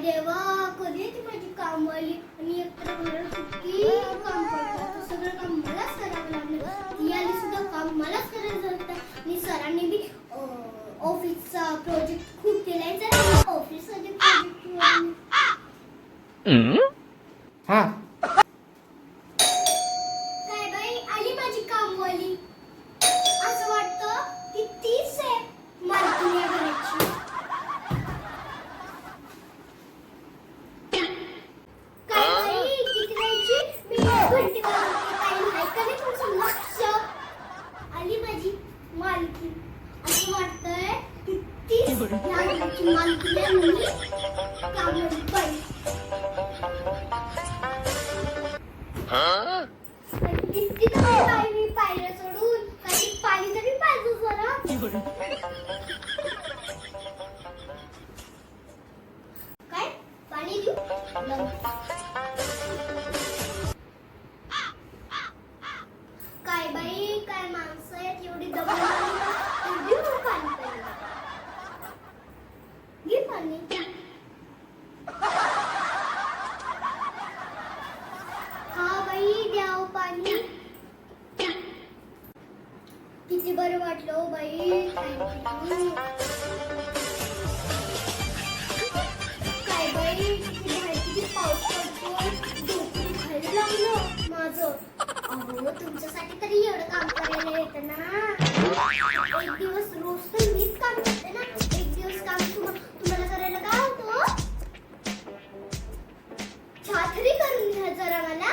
देवा कधी ती माझी कामवाली? आणि एकतर घरात किती काम पडतं सगळं काम मलाच करावं लागलं. ती आली सुद्धा काम मलाच करायचं होतं आणि सरांनी बी ऑफिसचा प्रोजेक्ट खूप केलाय. जर ऑफिसमध्ये प्रोजेक्ट पायऱ्या सोडून काही पाणी तरी पाहिजे जरा. किती बरं वाटलं हो बाई. काय बाई किती पाऊस पडतो डोकं दुखायला लागलं माझं. अहो तुमच्यासाठी तरी एवढं काम करायला येतं ना. एक दिवस रोज तर मीच काम करते ना. एक दिवस काम तुम्हा- तुम्हाला करायला काय होतं? छात्री करून घ्या जरा मला.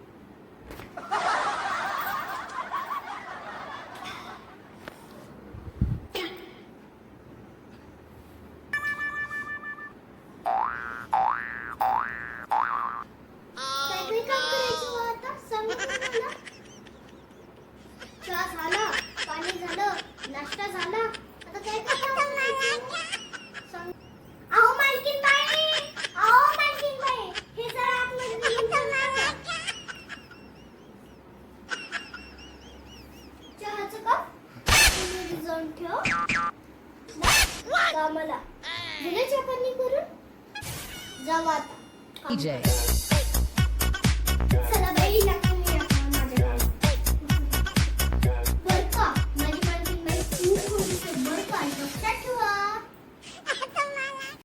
चहा झाला पाणी झालं नाश्ता झाला. आता काय? सांग. अहो मालकीन बाई! अहो मालकीन बाई! हे जरा आतमध्ये घेऊन जा. ना. चहाचं कप? आतमध्ये जाऊन ठेव. ना, कामाला झालं चहा पाणी करून? जावा आता.